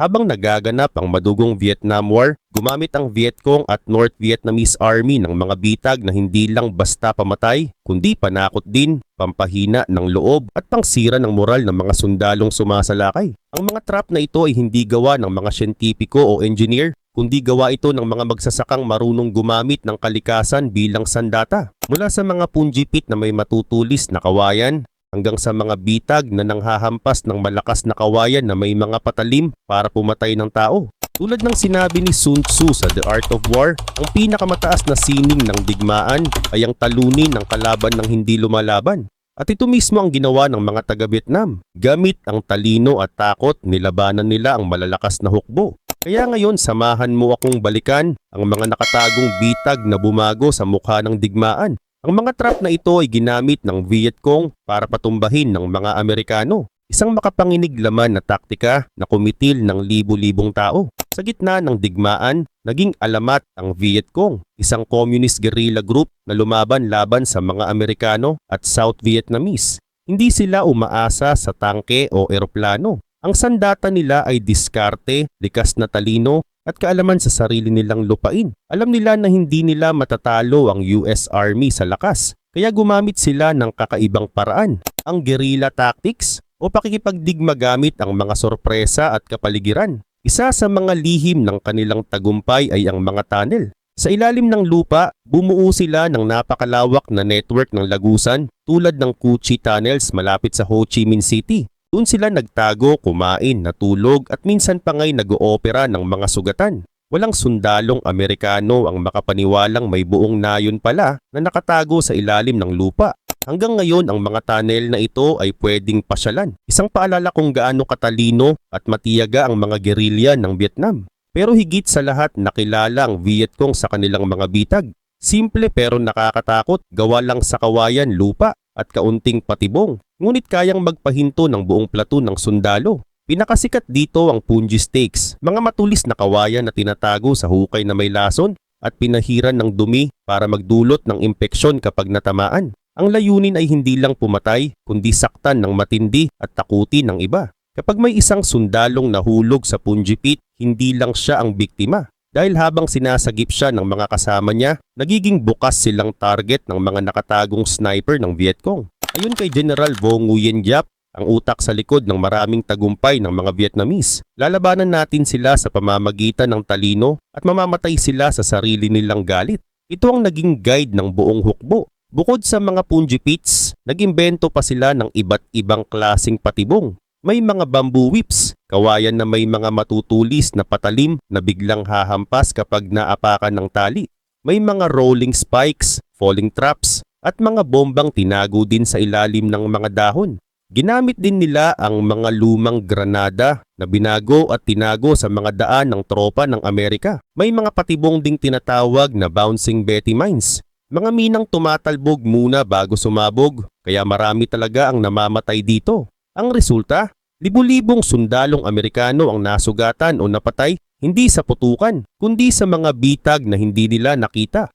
Habang nagaganap ang madugong Vietnam War, gumamit ang Vietcong at North Vietnamese Army ng mga bitag na hindi lang basta pamatay, kundi panakot din, pampahina ng loob at pangsira ng moral ng mga sundalong sumasalakay. Ang mga trap na ito ay hindi gawa ng mga siyentipiko o engineer, kundi gawa ito ng mga magsasakang marunong gumamit ng kalikasan bilang sandata. Mula sa mga punjipit na may matutulis na kawayan, hanggang sa mga bitag na nanghahampas ng malakas na kawayan na may mga patalim para pumatay ng tao. Tulad ng sinabi ni Sun Tzu sa The Art of War, ang pinakamataas na sining ng digmaan ay ang talunin ng kalaban ng hindi lumalaban. At ito mismo ang ginawa ng mga taga-Vietnam. Gamit ang talino at takot, nilabanan nila ang malalakas na hukbo. Kaya ngayon samahan mo akong balikan ang mga nakatagong bitag na bumago sa mukha ng digmaan. Ang mga trap na ito ay ginamit ng Vietcong para patumbahin ng mga Amerikano. Isang makapanginig laman na taktika na kumitil ng libu-libong tao. Sa gitna ng digmaan, naging alamat ang Vietcong, isang communist guerrilla group na lumaban laban sa mga Amerikano at South Vietnamese. Hindi sila umaasa sa tangke o eroplano. Ang sandata nila ay diskarte, likas na talino at kaalaman sa sarili nilang lupain. Alam nila na hindi nila matatalo ang US Army sa lakas, kaya gumamit sila ng kakaibang paraan, ang guerrilla tactics o pakikipagdigma gamit ang mga sorpresa at kapaligiran. Isa sa mga lihim ng kanilang tagumpay ay ang mga tunnel. Sa ilalim ng lupa, bumuo sila ng napakalawak na network ng lagusan tulad ng Cu Chi Tunnels malapit sa Ho Chi Minh City. Doon sila nagtago, kumain, natulog at minsan pa nga'y nag-oopera ng mga sugatan. Walang sundalong Amerikano ang makapaniwalang may buong nayon pala na nakatago sa ilalim ng lupa. Hanggang ngayon ang mga tunnel na ito ay pwedeng pasyalan. Isang paalala kung gaano katalino at matiyaga ang mga gerilya ng Vietnam. Pero higit sa lahat nakilala ang Vietcong sa kanilang mga bitag. Simple pero nakakatakot, gawa lang sa kawayan, lupa at kaunting patibong. Ngunit kayang magpahinto ng buong plato ng sundalo. Pinakasikat dito ang punji stakes, mga matulis na kawayan na tinatago sa hukay na may lason at pinahiran ng dumi para magdulot ng impeksyon kapag natamaan. Ang layunin ay hindi lang pumatay, kundi saktan ng matindi at takutin ng iba. Kapag may isang sundalong nahulog sa punji pit, hindi lang siya ang biktima. Dahil habang sinasagip siya ng mga kasama niya, nagiging bukas silang target ng mga nakatagong sniper ng Vietcong. Ayon kay General Vo Nguyen Giap, ang utak sa likod ng maraming tagumpay ng mga Vietnamese. Lalabanan natin sila sa pamamagitan ng talino at mamamatay sila sa sarili nilang galit. Ito ang naging guide ng buong hukbo. Bukod sa mga punji pits, nag-imbento pa sila ng iba't ibang klasing patibong. May mga bamboo whips, kawayan na may mga matutulis na patalim na biglang hahampas kapag naapakan ng tali. May mga rolling spikes, falling traps, at mga bombang tinago din sa ilalim ng mga dahon. Ginamit din nila ang mga lumang granada na binago at tinago sa mga daan ng tropa ng Amerika. May mga patibong ding tinatawag na bouncing Betty mines. Mga minang tumatalbog muna bago sumabog, kaya marami talaga ang namamatay dito. Ang resulta, libu-libong sundalong Amerikano ang nasugatan o napatay hindi sa putukan, kundi sa mga bitag na hindi nila nakita.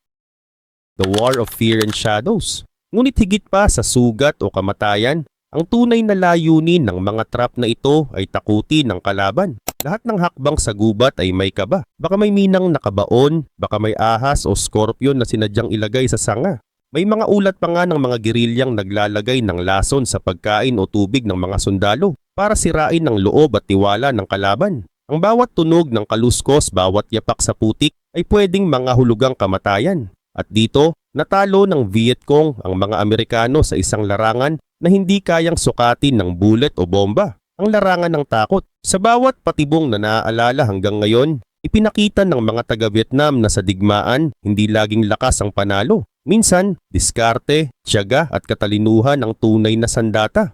The War of Fear and Shadows. Ngunit higit pa sa sugat o kamatayan, ang tunay na layunin ng mga trap na ito ay takutin ng kalaban. Lahat ng hakbang sa gubat ay may kaba. Baka may minang nakabaon, baka may ahas o scorpion na sinadyang ilagay sa sanga. May mga ulat pa nga ng mga gerilyang naglalagay ng lason sa pagkain o tubig ng mga sundalo para sirain ng loob at tiwala ng kalaban. Ang bawat tunog ng kaluskos, bawat yapak sa putik ay pwedeng mga hulugang kamatayan. At dito, natalo ng Vietcong ang mga Amerikano sa isang larangan na hindi kayang sukatin ng bullet o bomba. Ang larangan ng takot. Sa bawat patibong na naaalala hanggang ngayon, ipinakita ng mga taga-Vietnam na sa digmaan, hindi laging lakas ang panalo. Minsan, diskarte, tiyaga at katalinuhan ang tunay na sandata.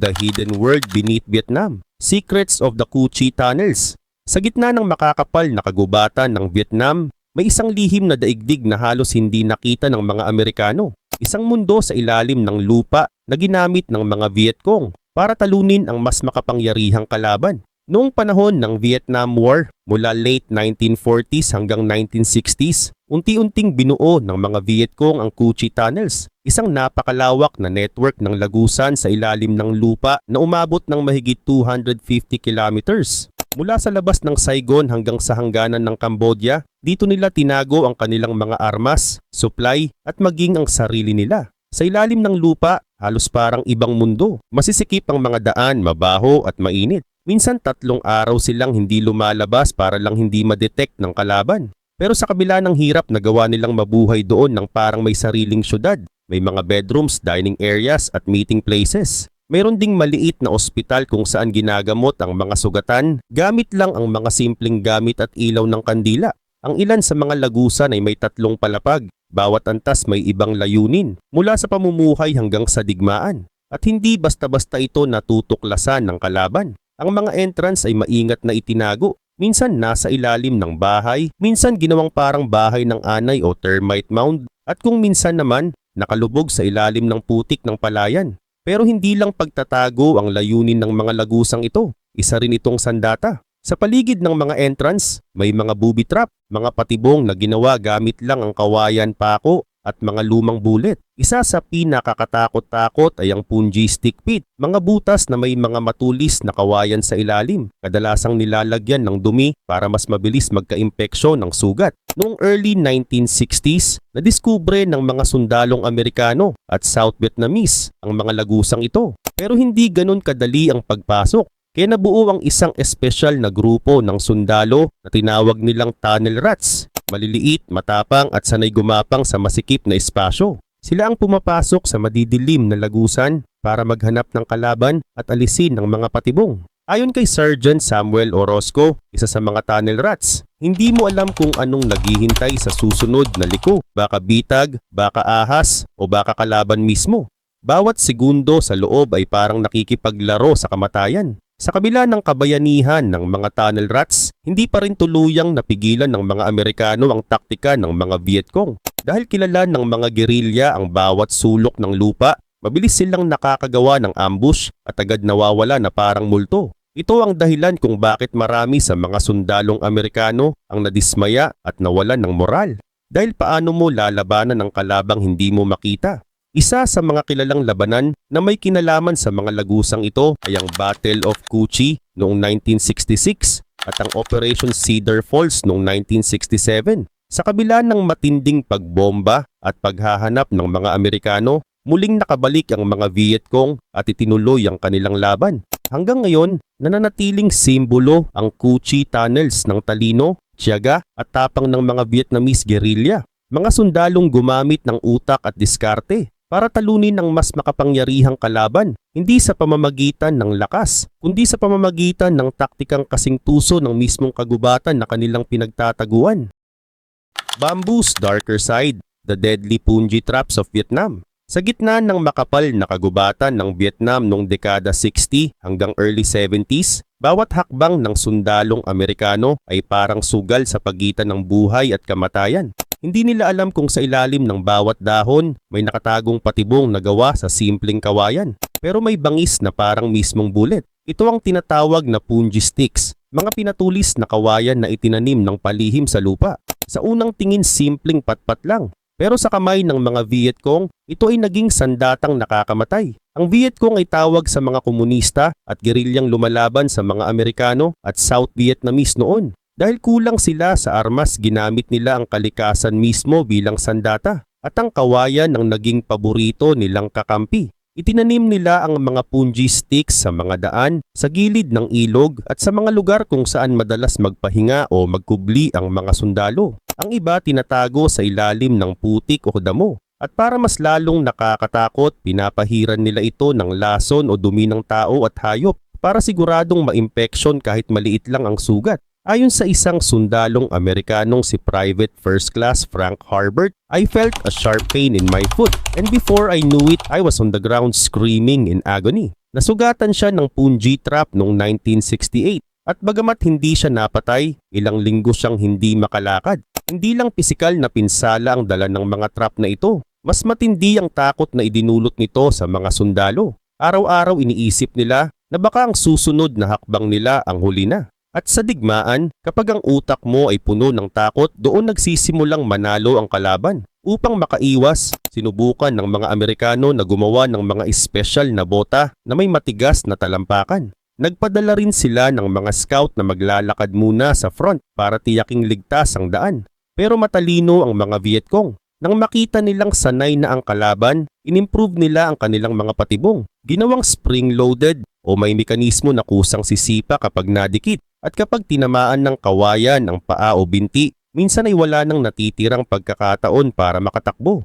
The Hidden World Beneath Vietnam Secrets of the Cu Chi Tunnels Sa gitna ng makakapal na kagubatan ng Vietnam, may isang lihim na daigdig na halos hindi nakita ng mga Amerikano. Isang mundo sa ilalim ng lupa na ginamit ng mga Vietcong para talunin ang mas makapangyarihang kalaban. Noong panahon ng Vietnam War, mula late 1940s hanggang 1960s, unti-unting binuo ng mga Vietcong ang Cu Chi Tunnels, isang napakalawak na network ng lagusan sa ilalim ng lupa na umabot ng mahigit 250 kilometers. Mula sa labas ng Saigon hanggang sa hangganan ng Cambodia, dito nila tinago ang kanilang mga armas, supply at maging ang sarili nila. Sa ilalim ng lupa, halos parang ibang mundo. Masisikip ang mga daan, mabaho at mainit. Minsan tatlong araw silang hindi lumalabas para lang hindi ma-detect ng kalaban. Pero sa kabila ng hirap nagawa nilang mabuhay doon ng parang may sariling syudad. May mga bedrooms, dining areas at meeting places. Mayroon ding maliit na ospital kung saan ginagamot ang mga sugatan gamit lang ang mga simpleng gamit at ilaw ng kandila. Ang ilan sa mga lagusan ay may tatlong palapag. Bawat antas may ibang layunin mula sa pamumuhay hanggang sa digmaan. At hindi basta-basta ito natutuklasan ng kalaban. Ang mga entrance ay maingat na itinago. Minsan nasa ilalim ng bahay, minsan ginawang parang bahay ng anay o termite mound, at kung minsan naman nakalubog sa ilalim ng putik ng palayan. Pero hindi lang pagtatago ang layunin ng mga lagusang ito. Isa rin itong sandata. Sa paligid ng mga entrance, may mga booby trap, mga patibong na ginawa gamit lang ang kawayan pako at mga lumang bullet. Isa sa pinakakatakot-takot ay ang punji stick pit, mga butas na may mga matulis na kawayan sa ilalim. Kadalasang nilalagyan ng dumi para mas mabilis magka-impeksyon ng sugat. Noong early 1960s, nadiskubre ng mga sundalong Amerikano at South Vietnamese ang mga lagusang ito. Pero hindi ganun kadali ang pagpasok. Kaya nabuo ang isang espesyal na grupo ng sundalo na tinawag nilang tunnel rats maliliit, matapang at sanay gumapang sa masikip na espasyo. Sila ang pumapasok sa madidilim na lagusan para maghanap ng kalaban at alisin ng mga patibong. Ayon kay Sergeant Samuel Orozco, isa sa mga tunnel rats, hindi mo alam kung anong naghihintay sa susunod na liko, baka bitag, baka ahas, o baka kalaban mismo. Bawat segundo sa loob ay parang nakikipaglaro sa kamatayan. Sa kabila ng kabayanihan ng mga tunnel rats, hindi pa rin tuluyang napigilan ng mga Amerikano ang taktika ng mga Vietcong. Dahil kilala ng mga gerilya ang bawat sulok ng lupa, mabilis silang nakakagawa ng ambush at agad nawawala na parang multo. Ito ang dahilan kung bakit marami sa mga sundalong Amerikano ang nadismaya at nawalan ng moral. Dahil paano mo lalabanan ang kalabang hindi mo makita? Isa sa mga kilalang labanan na may kinalaman sa mga lagusang ito ay ang Battle of Cuchi noong 1966 at ang Operation Cedar Falls noong 1967. Sa kabila ng matinding pagbomba at paghahanap ng mga Amerikano, muling nakabalik ang mga Vietcong at itinuloy ang kanilang laban. Hanggang ngayon, nananatiling simbolo ang Cuchi Tunnels ng talino, tiyaga at tapang ng mga Vietnamese guerrilla. Mga sundalong gumamit ng utak at diskarte para talunin ang mas makapangyarihang kalaban, hindi sa pamamagitan ng lakas, kundi sa pamamagitan ng taktikang kasing tuso ng mismong kagubatan na kanilang pinagtataguan. Bamboo's Darker Side, The Deadly Punji Traps of Vietnam. Sa gitna ng makapal na kagubatan ng Vietnam noong dekada 60 hanggang early 70s, bawat hakbang ng sundalong Amerikano ay parang sugal sa pagitan ng buhay at kamatayan. Hindi nila alam kung sa ilalim ng bawat dahon may nakatagong patibong na gawa sa simpleng kawayan. Pero may bangis na parang mismong bullet. Ito ang tinatawag na punji sticks, mga pinatulis na kawayan na itinanim ng palihim sa lupa. Sa unang tingin simpleng patpat lang. Pero sa kamay ng mga Vietcong, ito ay naging sandatang nakakamatay. Ang Vietcong ay tawag sa mga komunista at gerilyang lumalaban sa mga Amerikano at South Vietnamese noon. Dahil kulang sila sa armas ginamit nila ang kalikasan mismo bilang sandata at ang kawayan ang naging paborito nilang kakampi. Itinanim nila ang mga punji sticks sa mga daan, sa gilid ng ilog at sa mga lugar kung saan madalas magpahinga o magkubli ang mga sundalo. Ang iba tinatago sa ilalim ng putik o damo. At para mas lalong nakakatakot, pinapahiran nila ito ng lason o dumi ng tao at hayop para siguradong ma-impeksyon kahit maliit lang ang sugat. Ayon sa isang sundalong Amerikanong si Private First Class Frank Harbert, I felt a sharp pain in my foot and before I knew it, I was on the ground screaming in agony. Nasugatan siya ng punji trap noong 1968 at bagamat hindi siya napatay, ilang linggo siyang hindi makalakad. Hindi lang pisikal na pinsala ang dala ng mga trap na ito. Mas matindi ang takot na idinulot nito sa mga sundalo. Araw-araw iniisip nila na baka ang susunod na hakbang nila ang huli na. At sa digmaan, kapag ang utak mo ay puno ng takot, doon nagsisimulang manalo ang kalaban. Upang makaiwas, sinubukan ng mga Amerikano na gumawa ng mga espesyal na bota na may matigas na talampakan. Nagpadala rin sila ng mga scout na maglalakad muna sa front para tiyaking ligtas ang daan. Pero matalino ang mga Vietcong. Nang makita nilang sanay na ang kalaban, inimprove nila ang kanilang mga patibong. Ginawang spring-loaded o may mekanismo na kusang sisipa kapag nadikit at kapag tinamaan ng kawayan ang paa o binti, minsan ay wala nang natitirang pagkakataon para makatakbo.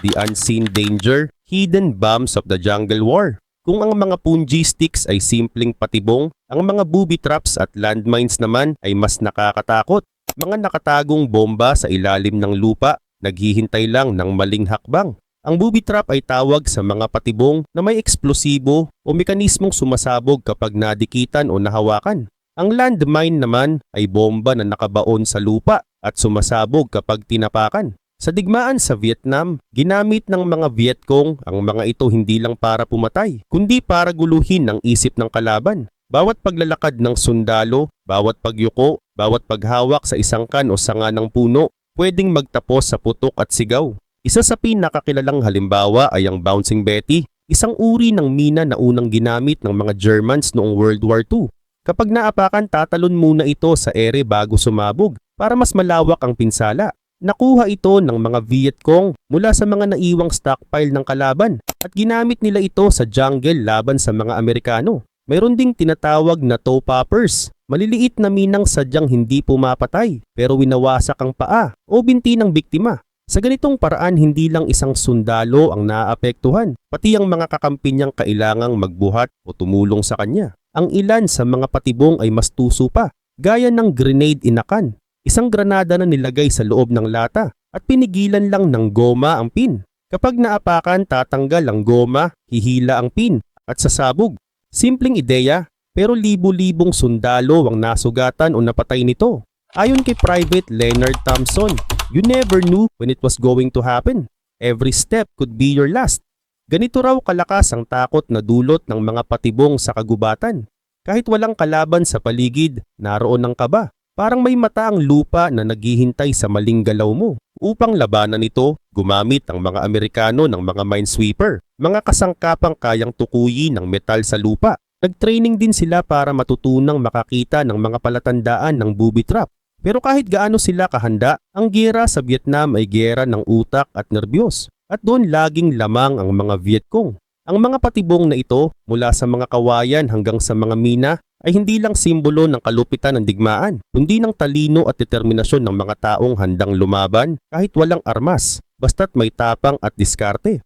The Unseen Danger, Hidden Bombs of the Jungle War. Kung ang mga punji sticks ay simpleng patibong, ang mga booby traps at landmines naman ay mas nakakatakot. Mga nakatagong bomba sa ilalim ng lupa, naghihintay lang ng maling hakbang. Ang booby trap ay tawag sa mga patibong na may eksplosibo o mekanismong sumasabog kapag nadikitan o nahawakan. Ang landmine naman ay bomba na nakabaon sa lupa at sumasabog kapag tinapakan. Sa digmaan sa Vietnam, ginamit ng mga Vietcong ang mga ito hindi lang para pumatay, kundi para guluhin ang isip ng kalaban. Bawat paglalakad ng sundalo, bawat pagyuko, bawat paghawak sa isang kan o sanga ng puno, pwedeng magtapos sa putok at sigaw. Isa sa pinakakilalang halimbawa ay ang Bouncing Betty, isang uri ng mina na unang ginamit ng mga Germans noong World War II. Kapag naapakan tatalon muna ito sa ere bago sumabog para mas malawak ang pinsala. Nakuha ito ng mga Vietcong mula sa mga naiwang stockpile ng kalaban at ginamit nila ito sa jungle laban sa mga Amerikano. Mayroon ding tinatawag na toe poppers, maliliit na minang sadyang hindi pumapatay pero winawasak ang paa o binti ng biktima. Sa ganitong paraan hindi lang isang sundalo ang naapektuhan, pati ang mga kakampi niyang kailangang magbuhat o tumulong sa kanya. Ang ilan sa mga patibong ay mas tuso pa, gaya ng grenade inakan isang granada na nilagay sa loob ng lata at pinigilan lang ng goma ang pin. Kapag naapakan, tatanggal ang goma, hihila ang pin at sasabog. Simpleng ideya, pero libo-libong sundalo ang nasugatan o napatay nito. Ayon kay Private Leonard Thompson, you never knew when it was going to happen. Every step could be your last. Ganito raw kalakas ang takot na dulot ng mga patibong sa kagubatan. Kahit walang kalaban sa paligid, naroon ang kaba. Parang may mata ang lupa na naghihintay sa maling galaw mo. Upang labanan ito, gumamit ang mga Amerikano ng mga minesweeper, mga kasangkapang kayang tukuyin ng metal sa lupa. Nag-training din sila para matutunang makakita ng mga palatandaan ng booby trap. Pero kahit gaano sila kahanda, ang gera sa Vietnam ay gera ng utak at nerbiyos. At doon laging lamang ang mga Vietcong. Ang mga patibong na ito, mula sa mga kawayan hanggang sa mga mina, ay hindi lang simbolo ng kalupitan ng digmaan, kundi ng talino at determinasyon ng mga taong handang lumaban kahit walang armas, basta't may tapang at diskarte.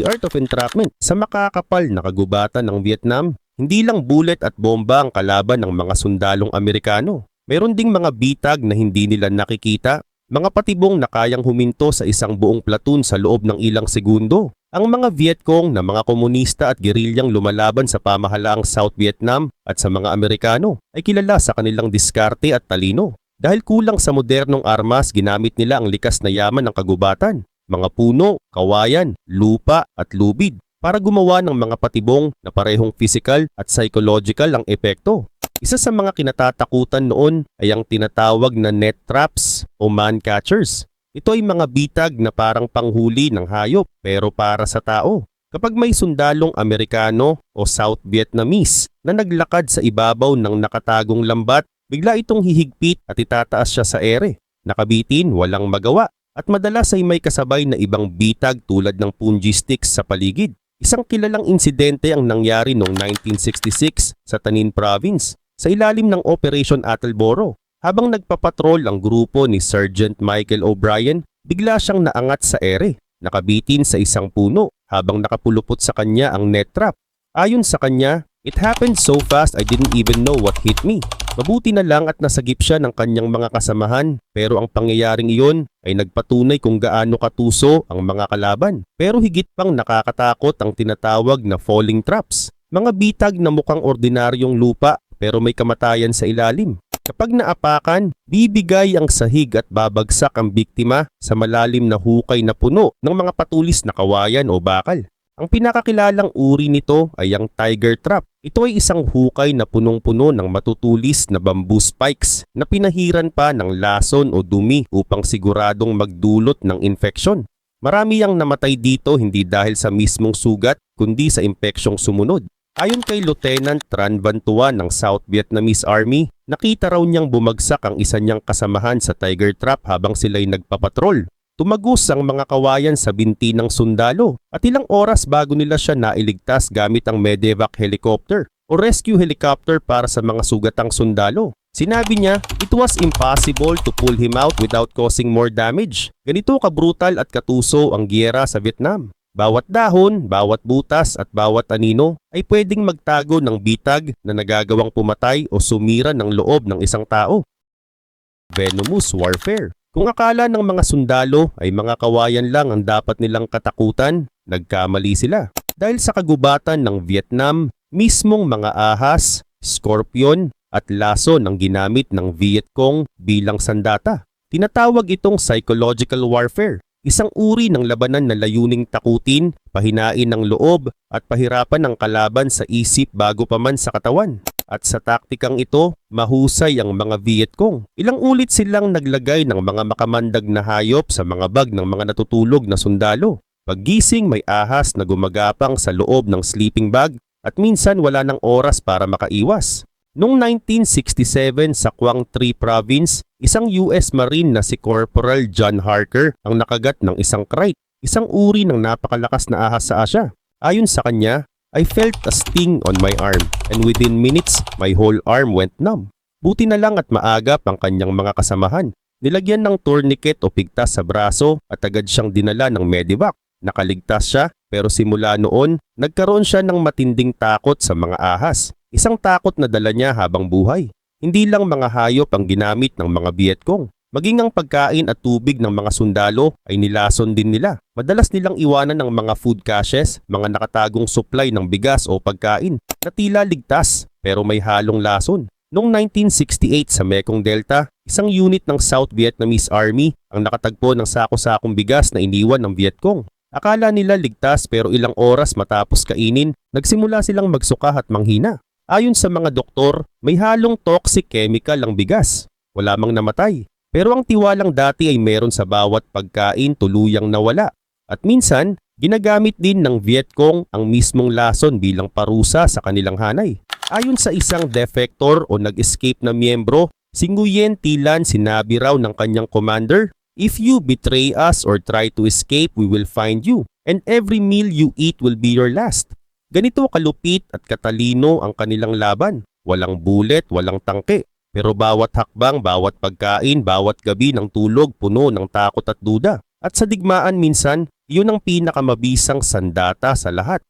The Art of Entrapment Sa makakapal na kagubatan ng Vietnam, hindi lang bullet at bomba ang kalaban ng mga sundalong Amerikano. Meron ding mga bitag na hindi nila nakikita, mga patibong na kayang huminto sa isang buong platoon sa loob ng ilang segundo. Ang mga Vietcong na mga komunista at gerilyang lumalaban sa pamahalaang South Vietnam at sa mga Amerikano ay kilala sa kanilang diskarte at talino. Dahil kulang sa modernong armas, ginamit nila ang likas na yaman ng kagubatan, mga puno, kawayan, lupa at lubid para gumawa ng mga patibong na parehong physical at psychological ang epekto. Isa sa mga kinatatakutan noon ay ang tinatawag na net traps o man catchers ito ay mga bitag na parang panghuli ng hayop pero para sa tao. Kapag may sundalong Amerikano o South Vietnamese na naglakad sa ibabaw ng nakatagong lambat, bigla itong hihigpit at itataas siya sa ere. Nakabitin, walang magawa at madalas ay may kasabay na ibang bitag tulad ng punji sticks sa paligid. Isang kilalang insidente ang nangyari noong 1966 sa Tanin Province sa ilalim ng Operation Attleboro habang nagpapatrol ang grupo ni Sergeant Michael O'Brien, bigla siyang naangat sa ere, nakabitin sa isang puno habang nakapulupot sa kanya ang net trap. Ayon sa kanya, it happened so fast I didn't even know what hit me. Mabuti na lang at nasagip siya ng kanyang mga kasamahan pero ang pangyayaring iyon ay nagpatunay kung gaano katuso ang mga kalaban. Pero higit pang nakakatakot ang tinatawag na falling traps. Mga bitag na mukhang ordinaryong lupa pero may kamatayan sa ilalim. Kapag naapakan, bibigay ang sahig at babagsak ang biktima sa malalim na hukay na puno ng mga patulis na kawayan o bakal. Ang pinakakilalang uri nito ay ang tiger trap. Ito ay isang hukay na punong-puno ng matutulis na bamboo spikes na pinahiran pa ng lason o dumi upang siguradong magdulot ng infeksyon. Marami ang namatay dito hindi dahil sa mismong sugat kundi sa impeksyong sumunod. Ayon kay Lieutenant Tran Van Tuan ng South Vietnamese Army, nakita raw niyang bumagsak ang isa niyang kasamahan sa tiger trap habang sila'y nagpapatrol. Tumagos ang mga kawayan sa binti ng sundalo at ilang oras bago nila siya nailigtas gamit ang medevac helicopter o rescue helicopter para sa mga sugatang sundalo. Sinabi niya, it was impossible to pull him out without causing more damage. Ganito kabrutal at katuso ang giyera sa Vietnam. Bawat dahon, bawat butas at bawat anino ay pwedeng magtago ng bitag na nagagawang pumatay o sumira ng loob ng isang tao. Venomous Warfare Kung akala ng mga sundalo ay mga kawayan lang ang dapat nilang katakutan, nagkamali sila. Dahil sa kagubatan ng Vietnam, mismong mga ahas, scorpion at laso ng ginamit ng Viet Cong bilang sandata. Tinatawag itong psychological warfare, isang uri ng labanan na layuning takutin, pahinain ng loob at pahirapan ng kalaban sa isip bago pa man sa katawan. At sa taktikang ito, mahusay ang mga Viet Cong. Ilang ulit silang naglagay ng mga makamandag na hayop sa mga bag ng mga natutulog na sundalo. Paggising may ahas na gumagapang sa loob ng sleeping bag at minsan wala ng oras para makaiwas. Noong 1967 sa Quang Tri Province, isang US Marine na si Corporal John Harker ang nakagat ng isang kite, isang uri ng napakalakas na ahas sa Asya. Ayon sa kanya, I felt a sting on my arm and within minutes, my whole arm went numb. Buti na lang at maagap ang kanyang mga kasamahan. Nilagyan ng tourniquet o pigtas sa braso at agad siyang dinala ng medevac. Nakaligtas siya pero simula noon, nagkaroon siya ng matinding takot sa mga ahas. Isang takot na dala niya habang buhay. Hindi lang mga hayop ang ginamit ng mga Vietcong. Maging ang pagkain at tubig ng mga sundalo ay nilason din nila. Madalas nilang iwanan ng mga food caches, mga nakatagong supply ng bigas o pagkain na tila ligtas pero may halong lason. Noong 1968 sa Mekong Delta, isang unit ng South Vietnamese Army ang nakatagpo ng sako-sakong bigas na iniwan ng Vietcong. Akala nila ligtas pero ilang oras matapos kainin, nagsimula silang magsuka at manghina. Ayon sa mga doktor, may halong toxic chemical ang bigas. Wala mang namatay. Pero ang tiwalang dati ay meron sa bawat pagkain tuluyang nawala. At minsan, ginagamit din ng Vietcong ang mismong lason bilang parusa sa kanilang hanay. Ayon sa isang defector o nag-escape na miyembro, si Nguyen Tilan sinabi raw ng kanyang commander, If you betray us or try to escape, we will find you, and every meal you eat will be your last. Ganito kalupit at katalino ang kanilang laban. Walang bullet, walang tangke. Pero bawat hakbang, bawat pagkain, bawat gabi ng tulog puno ng takot at duda. At sa digmaan minsan, iyon ang pinakamabisang sandata sa lahat.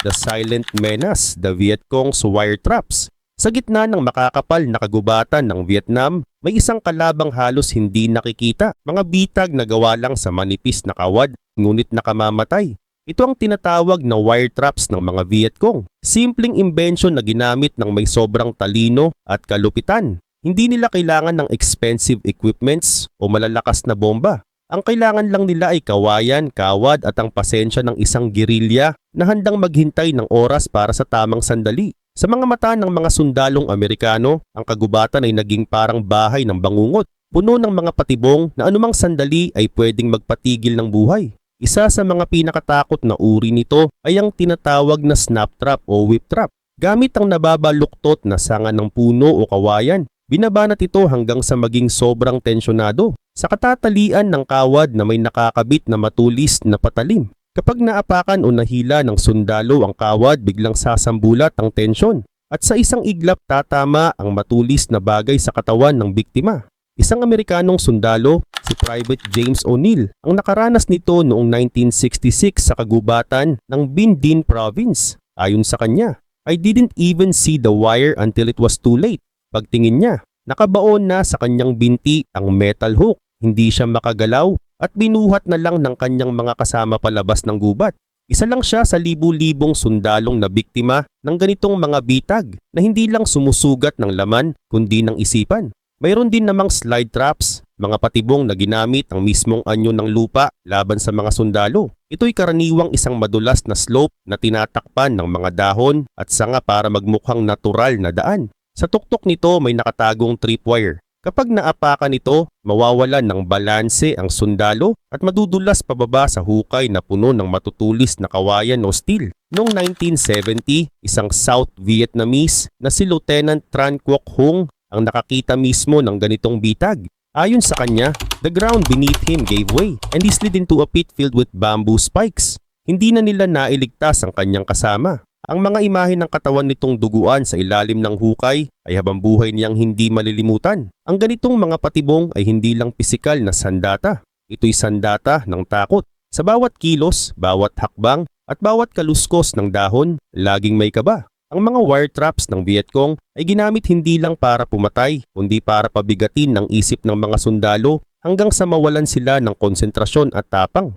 The Silent Menace, the Vietcong's Wire Traps. Sa gitna ng makakapal na kagubatan ng Vietnam, may isang kalabang halos hindi nakikita, mga bitag na gawa lang sa manipis na kawad, ngunit nakamamatay. Ito ang tinatawag na wire traps ng mga Vietcong. Simpleng invention na ginamit ng may sobrang talino at kalupitan. Hindi nila kailangan ng expensive equipments o malalakas na bomba. Ang kailangan lang nila ay kawayan, kawad at ang pasensya ng isang gerilya na handang maghintay ng oras para sa tamang sandali. Sa mga mata ng mga sundalong Amerikano, ang kagubatan ay naging parang bahay ng bangungot, puno ng mga patibong na anumang sandali ay pwedeng magpatigil ng buhay. Isa sa mga pinakatakot na uri nito ay ang tinatawag na snap trap o whip trap. Gamit ang nababaluktot na sanga ng puno o kawayan, binabanat ito hanggang sa maging sobrang tensyonado sa katatalian ng kawad na may nakakabit na matulis na patalim. Kapag naapakan o nahila ng sundalo ang kawad, biglang sasambulat ang tensyon at sa isang iglap tatama ang matulis na bagay sa katawan ng biktima. Isang Amerikanong sundalo, si Private James O'Neill, ang nakaranas nito noong 1966 sa kagubatan ng Binh Dinh Province. Ayon sa kanya, I didn't even see the wire until it was too late. Pagtingin niya, nakabaon na sa kanyang binti ang metal hook. Hindi siya makagalaw at binuhat na lang ng kanyang mga kasama palabas ng gubat. Isa lang siya sa libu-libong sundalong na biktima ng ganitong mga bitag na hindi lang sumusugat ng laman kundi ng isipan. Mayroon din namang slide traps, mga patibong na ginamit ang mismong anyo ng lupa laban sa mga sundalo. Ito'y karaniwang isang madulas na slope na tinatakpan ng mga dahon at sanga para magmukhang natural na daan. Sa tuktok nito may nakatagong tripwire. Kapag naapakan ito, mawawalan ng balanse ang sundalo at madudulas pababa sa hukay na puno ng matutulis na kawayan o steel. Noong 1970, isang South Vietnamese na si Lieutenant Tran Quoc Hung ang nakakita mismo ng ganitong bitag. Ayon sa kanya, the ground beneath him gave way and he slid into a pit filled with bamboo spikes. Hindi na nila nailigtas ang kanyang kasama. Ang mga imahe ng katawan nitong duguan sa ilalim ng hukay ay habang buhay niyang hindi malilimutan. Ang ganitong mga patibong ay hindi lang pisikal na sandata. Ito'y sandata ng takot. Sa bawat kilos, bawat hakbang, at bawat kaluskos ng dahon, laging may kaba. Ang mga wire traps ng Vietcong ay ginamit hindi lang para pumatay, kundi para pabigatin ang isip ng mga sundalo hanggang sa mawalan sila ng konsentrasyon at tapang.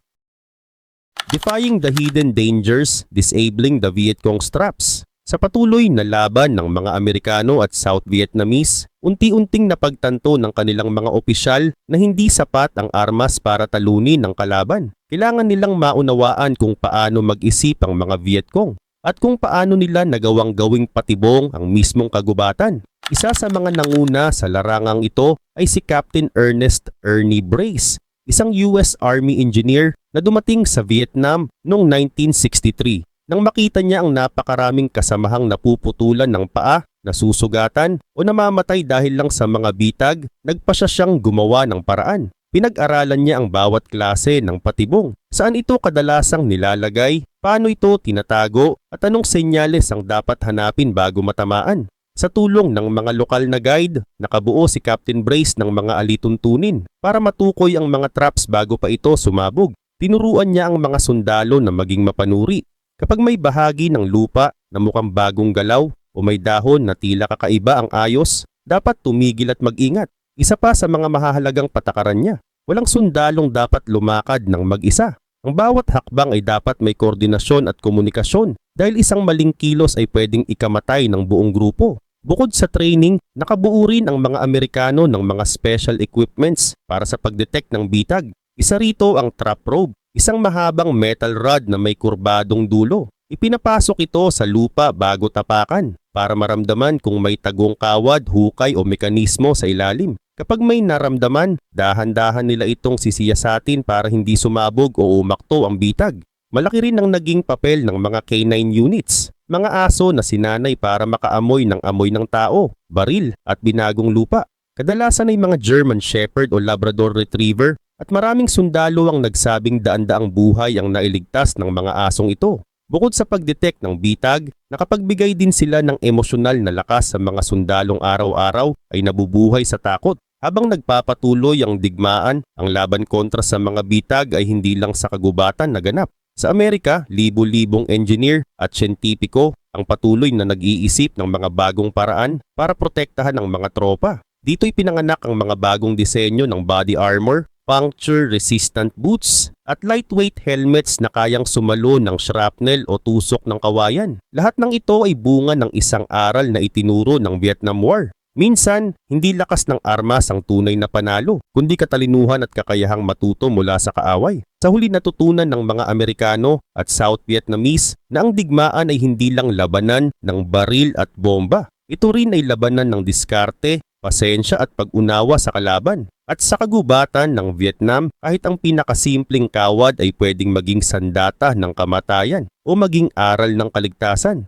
Defying the hidden dangers, disabling the Viet Cong's traps. Sa patuloy na laban ng mga Amerikano at South Vietnamese, unti-unting napagtanto ng kanilang mga opisyal na hindi sapat ang armas para talunin ng kalaban. Kailangan nilang maunawaan kung paano mag-isip ang mga Viet Cong at kung paano nila nagawang gawing patibong ang mismong kagubatan. Isa sa mga nanguna sa larangang ito ay si Captain Ernest Ernie Brace, isang US Army engineer na dumating sa Vietnam noong 1963 nang makita niya ang napakaraming kasamahang napuputulan ng paa, nasusugatan o namamatay dahil lang sa mga bitag, nagpa siya siyang gumawa ng paraan. Pinag-aralan niya ang bawat klase ng patibong, saan ito kadalasang nilalagay, paano ito tinatago at anong senyales ang dapat hanapin bago matamaan. Sa tulong ng mga lokal na guide, nakabuo si Captain Brace ng mga alituntunin para matukoy ang mga traps bago pa ito sumabog. Tinuruan niya ang mga sundalo na maging mapanuri. Kapag may bahagi ng lupa na mukhang bagong galaw o may dahon na tila kakaiba ang ayos, dapat tumigil at mag-ingat. Isa pa sa mga mahahalagang patakaran niya, walang sundalong dapat lumakad ng mag-isa. Ang bawat hakbang ay dapat may koordinasyon at komunikasyon dahil isang maling kilos ay pwedeng ikamatay ng buong grupo. Bukod sa training, nakabuo rin ang mga Amerikano ng mga special equipments para sa pagdetect ng bitag. Isa rito ang trap probe, isang mahabang metal rod na may kurbadong dulo. Ipinapasok ito sa lupa bago tapakan para maramdaman kung may tagong kawad, hukay o mekanismo sa ilalim. Kapag may naramdaman, dahan-dahan nila itong sisiyasatin para hindi sumabog o umakto ang bitag. Malaki rin ang naging papel ng mga K9 units, mga aso na sinanay para makaamoy ng amoy ng tao, baril at binagong lupa. Kadalasan ay mga German Shepherd o Labrador Retriever at maraming sundalo ang nagsabing daan-daang buhay ang nailigtas ng mga asong ito. Bukod sa pagdetect ng bitag, nakapagbigay din sila ng emosyonal na lakas sa mga sundalong araw-araw ay nabubuhay sa takot. Habang nagpapatuloy ang digmaan, ang laban kontra sa mga bitag ay hindi lang sa kagubatan naganap. Sa Amerika, libo-libong engineer at siyentipiko ang patuloy na nag-iisip ng mga bagong paraan para protektahan ang mga tropa. Dito'y pinanganak ang mga bagong disenyo ng body armor, puncture-resistant boots, at lightweight helmets na kayang sumalo ng shrapnel o tusok ng kawayan. Lahat ng ito ay bunga ng isang aral na itinuro ng Vietnam War. Minsan, hindi lakas ng armas ang tunay na panalo, kundi katalinuhan at kakayahang matuto mula sa kaaway. Sa huli natutunan ng mga Amerikano at South Vietnamese na ang digmaan ay hindi lang labanan ng baril at bomba. Ito rin ay labanan ng diskarte, pasensya at pag-unawa sa kalaban. At sa kagubatan ng Vietnam, kahit ang pinakasimpleng kawad ay pwedeng maging sandata ng kamatayan o maging aral ng kaligtasan.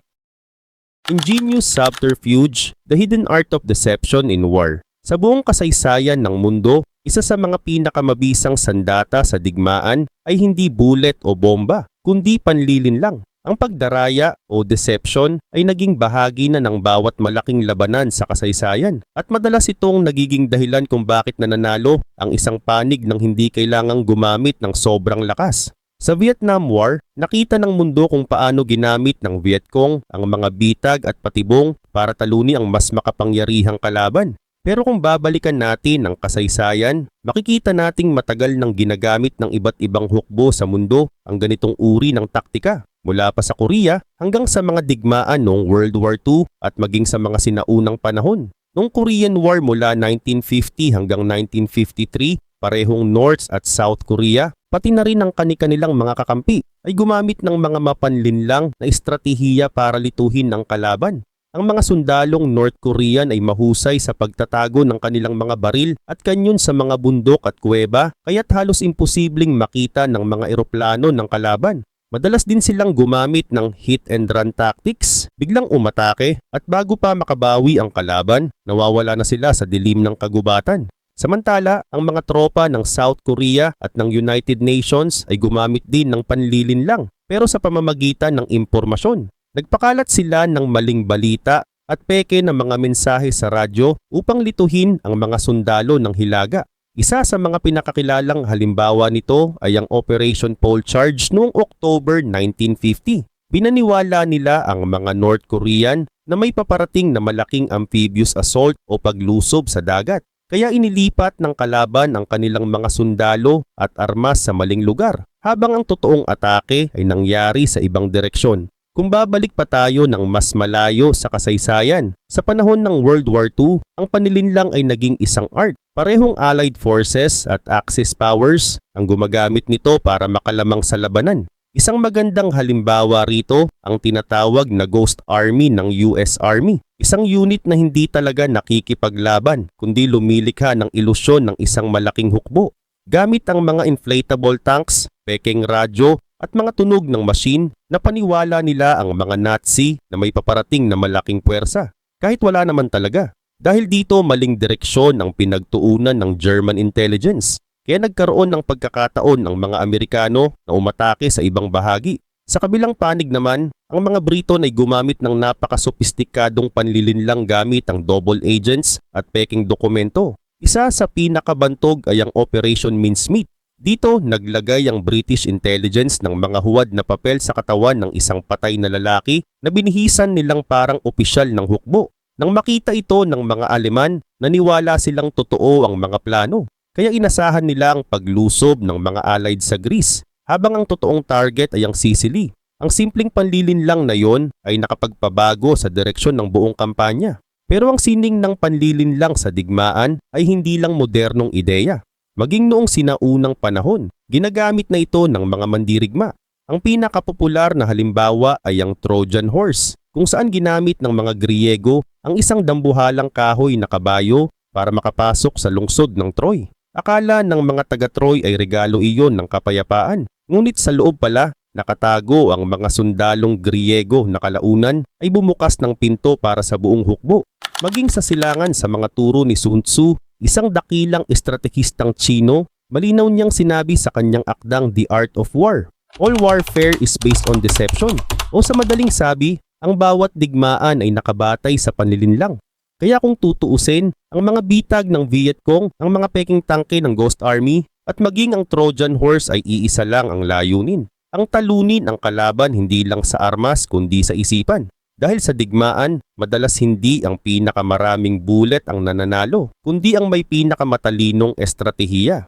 Ingenious subterfuge, the hidden art of deception in war. Sa buong kasaysayan ng mundo, isa sa mga pinakamabisang sandata sa digmaan ay hindi bullet o bomba, kundi panlilin lang. Ang pagdaraya o deception ay naging bahagi na ng bawat malaking labanan sa kasaysayan at madalas itong nagiging dahilan kung bakit nananalo ang isang panig ng hindi kailangang gumamit ng sobrang lakas. Sa Vietnam War, nakita ng mundo kung paano ginamit ng Vietcong ang mga bitag at patibong para taluni ang mas makapangyarihang kalaban. Pero kung babalikan natin ang kasaysayan, makikita nating matagal nang ginagamit ng iba't ibang hukbo sa mundo ang ganitong uri ng taktika mula pa sa Korea hanggang sa mga digmaan noong World War II at maging sa mga sinaunang panahon. Noong Korean War mula 1950 hanggang 1953, parehong North at South Korea, pati na rin ang kanilang mga kakampi, ay gumamit ng mga mapanlinlang na estratehiya para lituhin ng kalaban. ang mga sundalong North Korean ay mahusay sa pagtatago ng kanilang mga baril at kanyon sa mga bundok at kuweba kaya't halos imposibleng makita ng mga eroplano ng kalaban. Madalas din silang gumamit ng hit and run tactics, biglang umatake at bago pa makabawi ang kalaban, nawawala na sila sa dilim ng kagubatan. Samantala, ang mga tropa ng South Korea at ng United Nations ay gumamit din ng panlilin lang pero sa pamamagitan ng impormasyon. Nagpakalat sila ng maling balita at peke ng mga mensahe sa radyo upang lituhin ang mga sundalo ng Hilaga. Isa sa mga pinakakilalang halimbawa nito ay ang Operation Pole Charge noong October 1950. Binaniwala nila ang mga North Korean na may paparating na malaking amphibious assault o paglusob sa dagat. Kaya inilipat ng kalaban ang kanilang mga sundalo at armas sa maling lugar, habang ang totoong atake ay nangyari sa ibang direksyon. Kung babalik pa tayo ng mas malayo sa kasaysayan, sa panahon ng World War II, ang panilinlang ay naging isang art. Parehong Allied Forces at Axis Powers ang gumagamit nito para makalamang sa labanan. Isang magandang halimbawa rito ang tinatawag na Ghost Army ng US Army. Isang unit na hindi talaga nakikipaglaban kundi lumilikha ng ilusyon ng isang malaking hukbo. Gamit ang mga inflatable tanks, peking radyo at mga tunog ng machine na paniwala nila ang mga Nazi na may paparating na malaking puwersa. Kahit wala naman talaga. Dahil dito maling direksyon ang pinagtuunan ng German intelligence. Kaya nagkaroon ng pagkakataon ang mga Amerikano na umatake sa ibang bahagi. Sa kabilang panig naman, ang mga Briton ay gumamit ng napakasophistikadong panlilinlang gamit ang double agents at peking dokumento. Isa sa pinakabantog ay ang Operation Mincemeat dito, naglagay ang British intelligence ng mga huwad na papel sa katawan ng isang patay na lalaki na binihisan nilang parang opisyal ng hukbo. Nang makita ito ng mga Aleman, naniwala silang totoo ang mga plano. Kaya inasahan nila ang paglusob ng mga allied sa Greece, habang ang totoong target ay ang Sicily. Ang simpleng panlilin lang na yon ay nakapagpabago sa direksyon ng buong kampanya. Pero ang sining ng panlilin lang sa digmaan ay hindi lang modernong ideya. Maging noong sinaunang panahon, ginagamit na ito ng mga mandirigma. Ang pinakapopular na halimbawa ay ang Trojan horse, kung saan ginamit ng mga Griego ang isang dambuhalang kahoy na kabayo para makapasok sa lungsod ng Troy. Akala ng mga taga-Troy ay regalo iyon ng kapayapaan, ngunit sa loob pala nakatago ang mga sundalong Griego na kalaunan ay bumukas ng pinto para sa buong hukbo. Maging sa silangan sa mga turo ni Sun Tzu Isang dakilang estrategistang Chino, malinaw niyang sinabi sa kanyang akdang The Art of War. All warfare is based on deception. O sa madaling sabi, ang bawat digmaan ay nakabatay sa panlilinlang. Kaya kung tutuusin, ang mga bitag ng Viet Cong, ang mga peking tangke ng Ghost Army, at maging ang Trojan Horse ay iisa lang ang layunin. Ang talunin ang kalaban hindi lang sa armas kundi sa isipan. Dahil sa digmaan, madalas hindi ang pinakamaraming bullet ang nananalo, kundi ang may pinakamatalinong estratehiya.